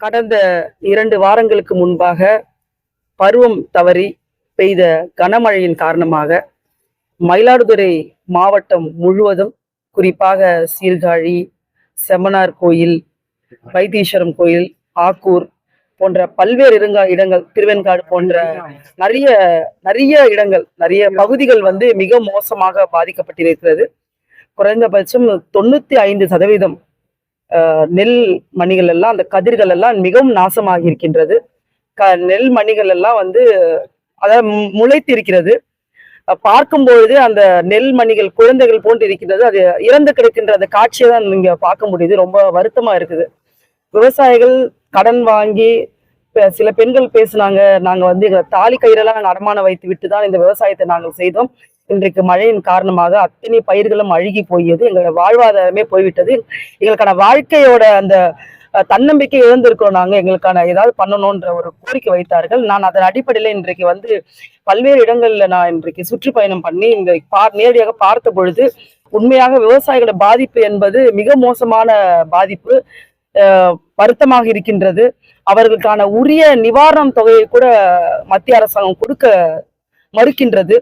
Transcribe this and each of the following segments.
கடந்த இரண்டு வாரங்களுக்கு முன்பாக பருவம் தவறி பெய்த கனமழையின் காரணமாக மயிலாடுதுறை மாவட்டம் முழுவதும் குறிப்பாக சீர்காழி செம்மனார் கோயில் வைத்தீஸ்வரம் கோயில் ஆக்கூர் போன்ற பல்வேறு இருங்க இடங்கள் திருவெண்காடு போன்ற நிறைய நிறைய இடங்கள் நிறைய பகுதிகள் வந்து மிக மோசமாக பாதிக்கப்பட்டிருக்கிறது. குறைந்தபட்சம் தொண்ணூத்தி ஐந்து சதவீதம் நெல் மணிகள் எல்லாம் அந்த கதிர்கள் எல்லாம் மிகவும் நாசமாகி இருக்கின்றது க நெல் மணிகள் எல்லாம் வந்து அதாவது முளைத்திருக்கிறது. முளைத்து இருக்கிறது பார்க்கும் பொழுது அந்த நெல் மணிகள் குழந்தைகள் போன்று இருக்கின்றது. அது இறந்து கிடக்கின்ற அந்த காட்சியை தான் நீங்க பார்க்க முடியுது. ரொம்ப வருத்தமா இருக்குது. விவசாயிகள் கடன் வாங்கி சில பெண்கள் பேசுனாங்க. நாங்க வந்து எங்க தாலி கயிறெல்லாம் நடமானம் அடமானம் வைத்து விட்டு தான் இந்த விவசாயத்தை நாங்கள் செய்தோம். இன்றைக்கு மழையின் காரணமாக அத்தனை பயிர்களும் அழுகி போயது எங்களோட வாழ்வாதாரமே போய்விட்டது. எங்களுக்கான வாழ்க்கையோட அந்த தன்னம்பிக்கை இழந்திருக்கிறோம் நாங்கள் எங்களுக்கான ஏதாவது பண்ணணும்ன்ற ஒரு கோரிக்கை வைத்தார்கள். நான் அதன் அடிப்படையில் இன்றைக்கு வந்து பல்வேறு இடங்களில் நான் இன்றைக்கு சுற்றுப்பயணம் பண்ணி இந்த பார் நேரடியாக பார்த்த பொழுது உண்மையாக விவசாயிகளோட பாதிப்பு என்பது மிக மோசமான பாதிப்பு. வருத்தமாக இருக்கின்றது. அவர்களுக்கான உரிய நிவாரணம் தொகையை கூட மத்திய அரசாங்கம் கொடுக்க மறுக்கின்றது.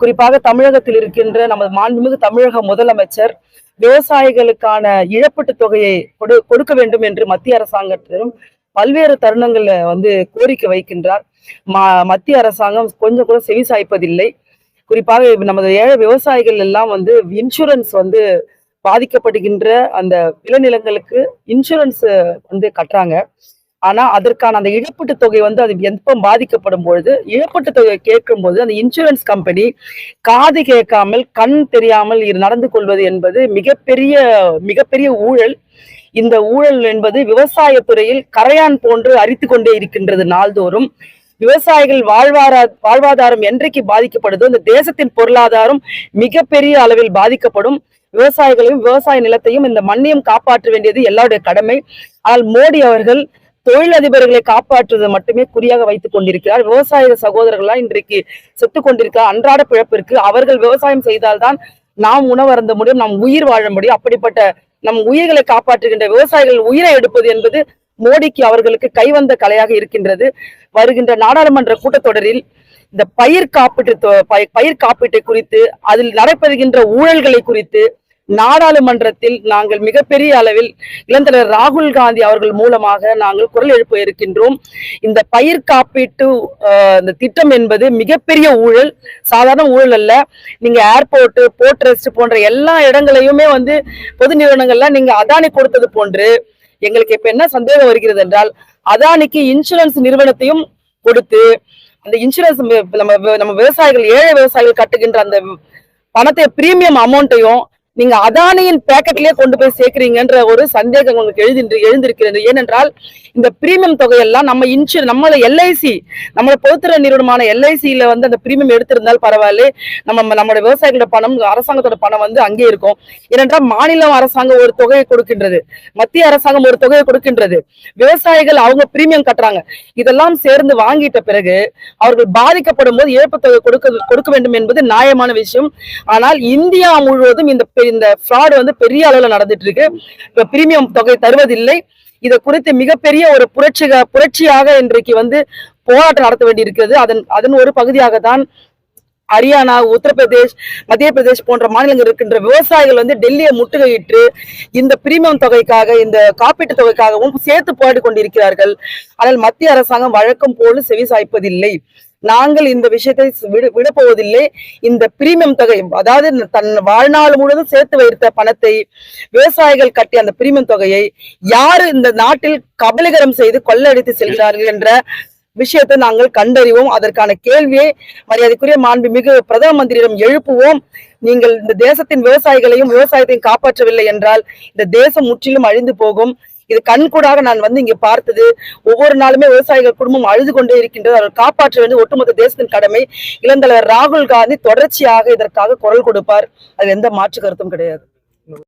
குறிப்பாக தமிழகத்தில் இருக்கின்ற நமது மாண்புமிகு தமிழக முதலமைச்சர் விவசாயிகளுக்கான இழப்பீட்டு தொகையை கொடு கொடுக்க வேண்டும் என்று மத்திய அரசாங்கத்திலும் பல்வேறு தருணங்கள்ல வந்து கோரிக்கை வைக்கின்றார். ம மத்திய அரசாங்கம் கொஞ்சம் கூட செவி சாய்ப்பதில்லை. குறிப்பாக நமது ஏழை விவசாயிகள் எல்லாம் வந்து இன்சூரன்ஸ் வந்து பாதிக்கப்படுகின்ற அந்த விளைநிலங்களுக்கு இன்சூரன்ஸ் வந்து கட்டுறாங்க. ஆனா அதற்கான அந்த இழப்பீட்டு தொகை வந்து அது எப்போ பாதிக்கப்படும் பொழுது இழப்பீட்டு தொகை கேட்கும் போது அந்த இன்சூரன்ஸ் கம்பெனி காது கேட்காமல் கண் தெரியாமல் நடந்து கொள்வது என்பது மிகப்பெரிய மிகப்பெரிய ஊழல். இந்த ஊழல் என்பது விவசாயத்துறையில் கரையான் போன்று அரித்து கொண்டே இருக்கின்றது நாள்தோறும். விவசாயிகள் வாழ்வாரா வாழ்வாதாரம் என்றைக்கு பாதிக்கப்படுதோ இந்த தேசத்தின் பொருளாதாரம் மிகப்பெரிய அளவில் பாதிக்கப்படும். விவசாயிகளையும் விவசாய நிலத்தையும் இந்த மண்ணையும் காப்பாற்ற வேண்டியது எல்லாருடைய கடமை. ஆனால் மோடி அவர்கள் தொழிலதிபர்களை காப்பாற்றுவதை மட்டுமே குறியாக வைத்துக் கொண்டிருக்கிறார். விவசாய சகோதரர்களால் இன்றைக்கு செத்து கொண்டிருக்கிறார் அன்றாட பிழப்பிற்கு அவர்கள் விவசாயம் செய்தால்தான் நாம் உணவருந்த முடியும் நாம் உயிர் வாழ முடியும். அப்படிப்பட்ட நம் உயிர்களை காப்பாற்றுகின்ற விவசாயிகள் உயிரை எடுப்பது என்பது மோடிக்கு அவர்களுக்கு கைவந்த கலையாக இருக்கின்றது. வருகின்ற நாடாளுமன்ற கூட்டத்தொடரில் இந்த பயிர் காப்பீட்டு தொ- பயிர் காப்பீட்டை குறித்து அதில் நடைபெறுகின்ற ஊழல்களை குறித்து நாடாளுமன்றத்தில் நாங்கள் மிகப்பெரிய அளவில் இளந்தலைவர் ராகுல் காந்தி அவர்கள் மூலமாக நாங்கள் குரல் எழுப்ப இருக்கின்றோம். இந்த பயிர் காப்பீட்டு இந்த திட்டம் என்பது மிகப்பெரிய ஊழல் சாதாரண ஊழல் அல்ல. நீங்க ஏர்போர்ட்டு போர்ட் ரெஸ்ட் போன்ற எல்லா இடங்களையுமே வந்து பொது நிறுவனங்கள்ல நீங்க அதானி கொடுத்தது போன்று எங்களுக்கு இப்ப என்ன சந்தேகம் வருகிறது என்றால் அதானிக்கு இன்சூரன்ஸ் நிறுவனத்தையும் கொடுத்து அந்த இன்சூரன்ஸ் நம்ம நம்ம விவசாயிகள் ஏழை விவசாயிகள் கட்டுகின்ற அந்த பணத்தை பிரீமியம் அமௌண்ட்டையும் நீங்க அதானியின் பேக்கெட்லயே கொண்டு போய் சேர்க்கிறீங்கன்ற ஒரு சந்தேகம் உங்களுக்கு எழுதி எழுந்திருக்கிறது. ஏனென்றால் இந்த பிரீமியம் தொகையெல்லாம் நம்ம இன்சூர் நம்மள எல்ஐசி நம்மளோட பொதுத்துறை நிறுவனமான எல்ஐசியில வந்து அந்த பிரீமியம் எடுத்திருந்தால் பரவாயில்ல. நம்ம நம்மளோட விவசாயிகளோட பணம் அரசாங்கத்தோட பணம் வந்து அங்கே இருக்கும். ஏனென்றால் மாநிலம் அரசாங்கம் ஒரு தொகையை கொடுக்கின்றது. மத்திய அரசாங்கம் ஒரு தொகையை கொடுக்கின்றது. விவசாயிகள் அவங்க பிரீமியம் கட்டுறாங்க. இதெல்லாம் சேர்ந்து வாங்கிட்ட பிறகு அவர்கள் பாதிக்கப்படும் போது இழப்பு தொகை கொடுக்க கொடுக்க வேண்டும் என்பது நியாயமான விஷயம். ஆனால் இந்தியா முழுவதும் இந்த இந்த ஃப்ராடு வந்து பெரிய அளவுல நடந்துட்டு இருக்கு இப்போ பிரீமியம் தொகை தருவதில்லை. இதை குறித்து மிகப்பெரிய ஒரு புரட்சிக புரட்சியாக இன்றைக்கு வந்து போராட்டம் நடத்த வேண்டியிருக்கிறது. அதன் அதன் ஒரு பகுதியாக தான் ஹரியானா உத்தரப்பிரதேஷ் மத்திய பிரதேஷ் போன்ற மாநிலங்கள் இருக்கின்ற விவசாயிகள் வந்து டெல்லியை முற்றுகையிட்டு இந்த பிரீமியம் தொகைக்காக இந்த காப்பீட்டு தொகைக்காகவும் சேர்த்து போராடி கொண்டிருக்கிறார்கள். ஆனால் மத்திய அரசாங்கம் வழக்கம் போல செவி சாய்ப்பதில்லை. நாங்கள் இந்த விஷயத்தை விட போவதில்லை இந்த பிரீமியம் தொகை அதாவது தன் வாழ்நாள் முழுவதும் சேர்த்து வைத்த பணத்தை விவசாயிகள் கட்டிய அந்த பிரீமியம் தொகையை யாரு இந்த நாட்டில் கபலீகரம் செய்து கொள்ளடித்து செல்கிறார்கள் என்ற விஷயத்தை நாங்கள் கண்டறிவோம். அதற்கான கேள்வியை மரியாதைக்குரிய மாண்புமிகு பிரதம மந்திரியிடம் எழுப்புவோம். நீங்கள் இந்த தேசத்தின் விவசாயிகளையும் விவசாயத்தையும் காப்பாற்றவில்லை என்றால் இந்த தேசம் முற்றிலும் அழிந்து போகும். இது கண்கூடாக நான் வந்து இங்கே பார்த்தது. ஒவ்வொரு நாளுமே விவசாயிகள் குடும்பம் அழுது கொண்டே இருக்கின்றது. அவர்கள் காப்பாற்ற வேண்டிய ஒட்டுமொத்த தேசத்தின் கடமை. இளந்தலைவர் ராகுல் காந்தி தொடர்ச்சியாக இதற்காக குரல் கொடுப்பார். அது எந்த மாற்று கருத்தும் கிடையாது.